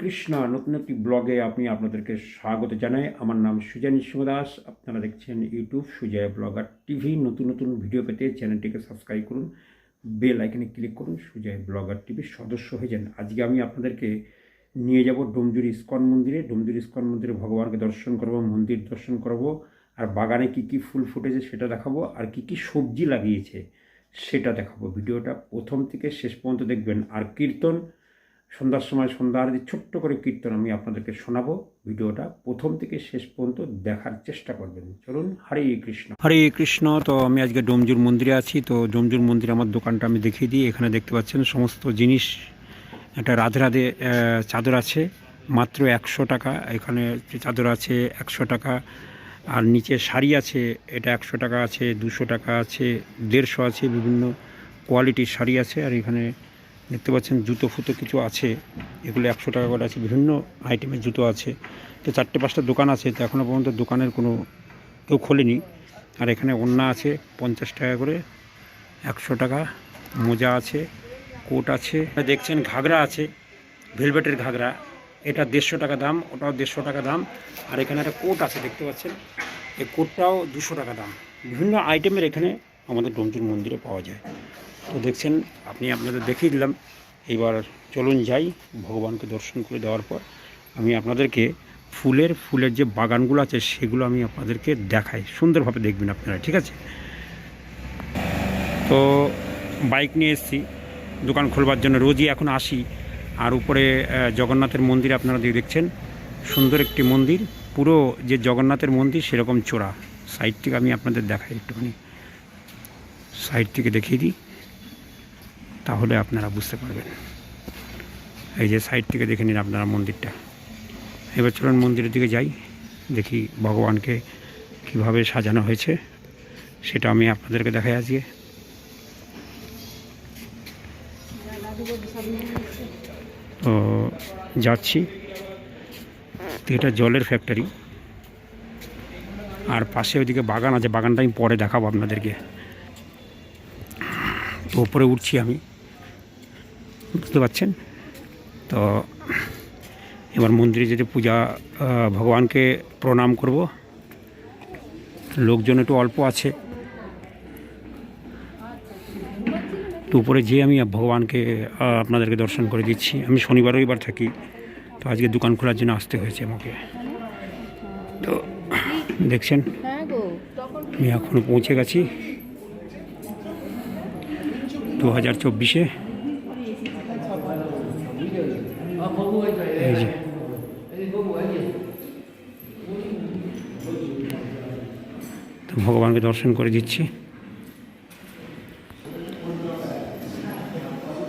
কৃষ্ণ, নতুন একটি ব্লগে আমি আপনাদেরকে স্বাগত জানাই। আমার নাম সুজয় নৃসিংহ দাস আপনারা দেখছেন ইউটিউব সুজয় ব্লগার টিভি। নতুন নতুন ভিডিও পেতে চ্যানেলটিকে সাবস্ক্রাইব করুন। বেল আইকনে ক্লিক করুন, সুজয় ব্লগার টিভির সদস্য হয়ে যান। আজকে আমি আপনাদেরকে নিয়ে যাব ডোমজুরি ইস্কন মন্দিরে। ডোমজুরি ইস্কন মন্দিরে ভগবানকে দর্শন করব, মন্দির দর্শন করব, আর বাগানে কি কি ফুল ফুটেছে সেটা দেখাবো, আর কি কি সবজি লাগিয়েছে সেটা দেখাবো। ভিডিওটা প্রথম থেকে শেষ পর্যন্ত দেখবেন। আর কীর্তন সন্ধ্যার সময় সন্ধ্যা আরতি ছোট্ট করে কীর্তন আমি আপনাদেরকে শোনাবো। ভিডিওটা প্রথম থেকে শেষ পর্যন্ত দেখার চেষ্টা করবেন। চলুন, হরে কৃষ্ণ। হরে কৃষ্ণ, তো আমি আজকে ডোমজুর মন্দিরে আছি। তো ডোমজুর মন্দিরে আমার দোকানটা আমি দেখিয়ে দিই। এখানে দেখতে পাচ্ছেন সমস্ত জিনিস। একটা রাধে রাধে চাদর আছে, মাত্র একশো টাকা। এখানে চাদর আছে, একশো টাকা। আর নিচে শাড়ি আছে, এটা একশো টাকা আছে, দুশো টাকা আছে, দেড়শো আছে, বিভিন্ন কোয়ালিটির শাড়ি আছে। আর এখানে দেখতে পাচ্ছেন জুতো ফুতো কিছু আছে, এগুলো একশো টাকা করে আছে, বিভিন্ন আইটেমের জুতো আছে। তো চারটে পাঁচটা দোকান আছে, তো এখনও পর্যন্ত দোকানের কোনো কেউ খোলেনি। আর এখানে ওন্না আছে, পঞ্চাশ টাকা করে, একশো টাকা, মোজা আছে, কোট আছে। দেখছেন ঘাগরা আছে, ভেলভেটের ঘাগরা। এটা দেড়শো টাকা দাম, ওটাও দেড়শো টাকা দাম। আর এখানে একটা কোট আছে, দেখতে পাচ্ছেন? এই কোটটাও দুশো টাকা দাম। বিভিন্ন আইটেমের এখানে আমাদের ডোমচুর মন্দিরে পাওয়া যায়। তো দেখছেন, আপনি আপনাদের দেখিয়ে দিলাম। এবার চলুন যাই, ভগবানকে দর্শন করে দেওয়ার পর আমি আপনাদেরকে ফুলের ফুলের যে বাগানগুলো আছে, সেগুলো আমি আপনাদেরকে দেখাই। সুন্দরভাবে দেখবেন আপনারা, ঠিক আছে? তো বাইক নিয়ে এসেছি, দোকান খোলবার জন্য রোজই এখন আসি। আর উপরে জগন্নাথের মন্দির আপনারা দেখছেন, সুন্দর একটি মন্দির। পুরো যে জগন্নাথের মন্দির, সেরকম চোরা সাইড থেকে আমি আপনাদের দেখাই একটুখানি। সাইড থেকে দেখিয়ে দিই। তাহলে আপনারা বুঝতে পারবেন। এই যে সাইড থেকে দেখে নিন আপনারা মন্দিরটা। এবার চলুন মন্দিরের দিকে যাই, দেখি ভগবানকে কীভাবে সাজানো হয়েছে, সেটা আমি আপনাদেরকে দেখাই আজকে। তো যাচ্ছি এটা জলের ফ্যাক্টরি আর পাশে ওইদিকে বাগান আছে, বাগানটা আমি পরে দেখাবো আপনাদেরকে। তো উপরে উঠছি আমি। বুঝতে পারছেন? তো এবার মন্দিরে যেতে পূজা ভগবানকে প্রণাম করব। লোকজন একটু অল্প আছে। তো উপরে যেয়ে আমি ভগবানকে আপনাদেরকে দর্শন করে দিচ্ছি। আমি শনিবার রবিবার থাকি, তো আজকে দোকান খোলার জন্য আসতে হয়েছে আমাকে। তো দেখছেন? আমি এখনও পৌঁছে গেছি। দু হাজার চব্বিশে এই যে তো ভগবানকে দর্শন করে দিচ্ছি।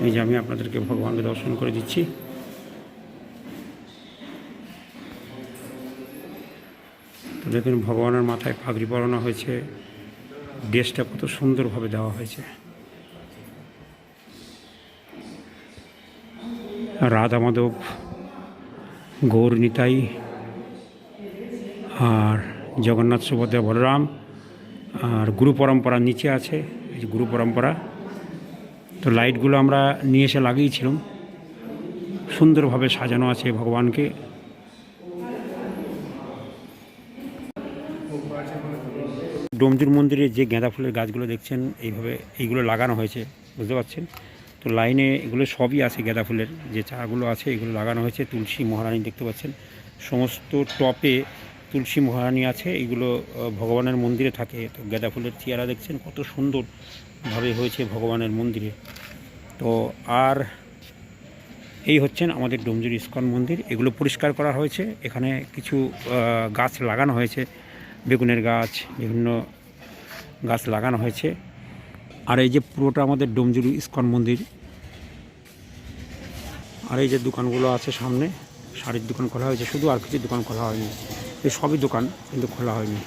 এই যে আমি আপনাদেরকে ভগবানকে দর্শন করে দিচ্ছি। তো দেখুন, ভগবানের মাথায় পাগড়ি পরানো হয়েছে। ড্রেসটা কত সুন্দরভাবে দেওয়া হয়েছে। রাধা মাধব গৌর নিতাই আর জগন্নাথ সুভদ্রা বলরাম আর গুরু পরম্পরা নিচে আছে গুরু পরম্পরা। তো লাইটগুলো আমরা নিয়ে এসে লাগিয়েছিলাম। সুন্দরভাবে সাজানো আছে ভগবানকে। ডোমজুর মন্দিরে যে গাঁদা ফুলের গাছগুলো দেখছেন, এইভাবে এইগুলো লাগানো হয়েছে, বুঝতে পারছেন? তো লাইনে এগুলো সবই আছে গাঁদা ফুলের। যে চারাগুলো আছে, এগুলো লাগানো হয়েছে তুলসী মহারানী দেখতে পাচ্ছেন। সমস্ত টপে তুলসী মহারানী আছে, এগুলো ভগবানের মন্দিরে থাকে। তো গাঁদা ফুলের চেয়ারা দেখছেন, কত সুন্দরভাবে হয়েছে ভগবানের মন্দিরে। তো আর এই হচ্ছেন আমাদের ডোমজুর ইস্কন মন্দির। এগুলো পরিষ্কার করা হয়েছে। এখানে কিছু গাছ লাগানো হয়েছে। বেগুনের গাছ, বিভিন্ন গাছ লাগানো হয়েছে। আর এই যে পুরোটা আমাদের ডোমজুরি ইস্কন মন্দির আর এই যে দোকানগুলো আছে সামনে, শাড়ির দোকান খোলা হয়েছে, শুধু আর কিছু দোকান খোলা হয়নি। এই সবই দোকান কিন্তু খোলা হয়নি।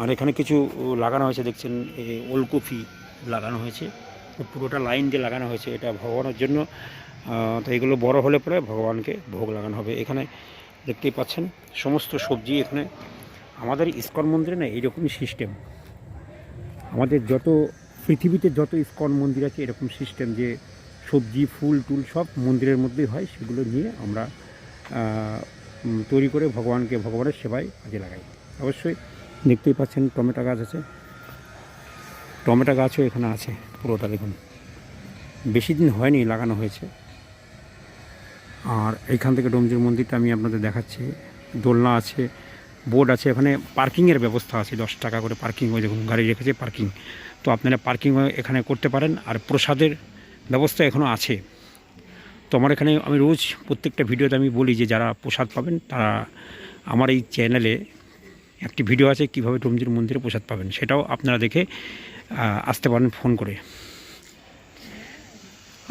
আর এখানে কিছু লাগানো হয়েছে, দেখছেন, এই ওলকপি লাগানো হয়েছে। পুরোটা লাইন দিয়ে লাগানো হয়েছে, এটা ভগবানের জন্য। তো এগুলো বড় হলে পরে ভগবানকে ভোগ লাগানো হবে। এখানে দেখতেই পাচ্ছেন, সমস্ত সবজি এখানে। আমাদের ইস্কন মন্দিরে না এইরকমই সিস্টেম আমাদের যত, পৃথিবীতে যত ইস্কন মন্দির আছে, এরকম সিস্টেম যে সবজি, ফুল, টুল সব মন্দিরের মধ্যেই হয়, সেগুলো নিয়ে আমরা তৈরি করে ভগবানকে, ভগবানের সেবায় কাজে লাগাই। অবশ্যই দেখতেই পাচ্ছেন টমেটো গাছ আছে। টমেটো গাছও এখানে আছে, পুরোটা দেখুন। বেশি দিন হয়নি লাগানো হয়েছে। আর এইখান থেকে ডোমজির মন্দিরটা আমি আপনাদের দেখাচ্ছি। দোলনা আছে, বোর্ড আছে, এখানে পার্কিংয়ের ব্যবস্থা আছে, দশ টাকা করে পার্কিং, ওই দেখুন, গাড়ি রেখেছে পার্কিং। তো আপনারা পার্কিং এখানে করতে পারেন, আর প্রসাদের ব্যবস্থা এখনও আছে। তো আমার এখানে আমি রোজ প্রত্যেকটা ভিডিওতে আমি বলি যে, যারা প্রসাদ পাবেন, তারা আমার এই চ্যানেলে একটি ভিডিও আছে, কীভাবে ডোমজির মন্দিরে প্রসাদ পাবেন, সেটাও আপনারা দেখে আসতে পারেন ফোন করে।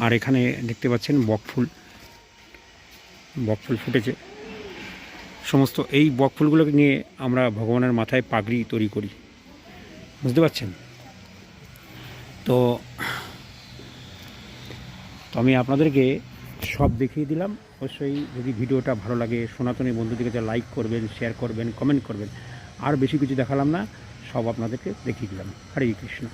আর এখানে দেখতে পাচ্ছেন বকফুল বকফুল ফুটেছে। সমস্ত এই বকফুলগুলোকে নিয়ে আমরা ভগবানের মাথায় পাগড়ি তৈরি করি। বুঝতে পারছেন? তো তো আমি আপনাদেরকে সব দেখিয়ে দিলাম। অবশ্যই যদি ভিডিওটা ভালো লাগে, সনাতনী বন্ধুদেরকে যা লাইক করবেন শেয়ার করবেন কমেন্ট করবেন, আর বেশি কিছু দেখালাম না, সব আপনাদেরকে দেখিয়ে দিলাম। হরে কৃষ্ণ।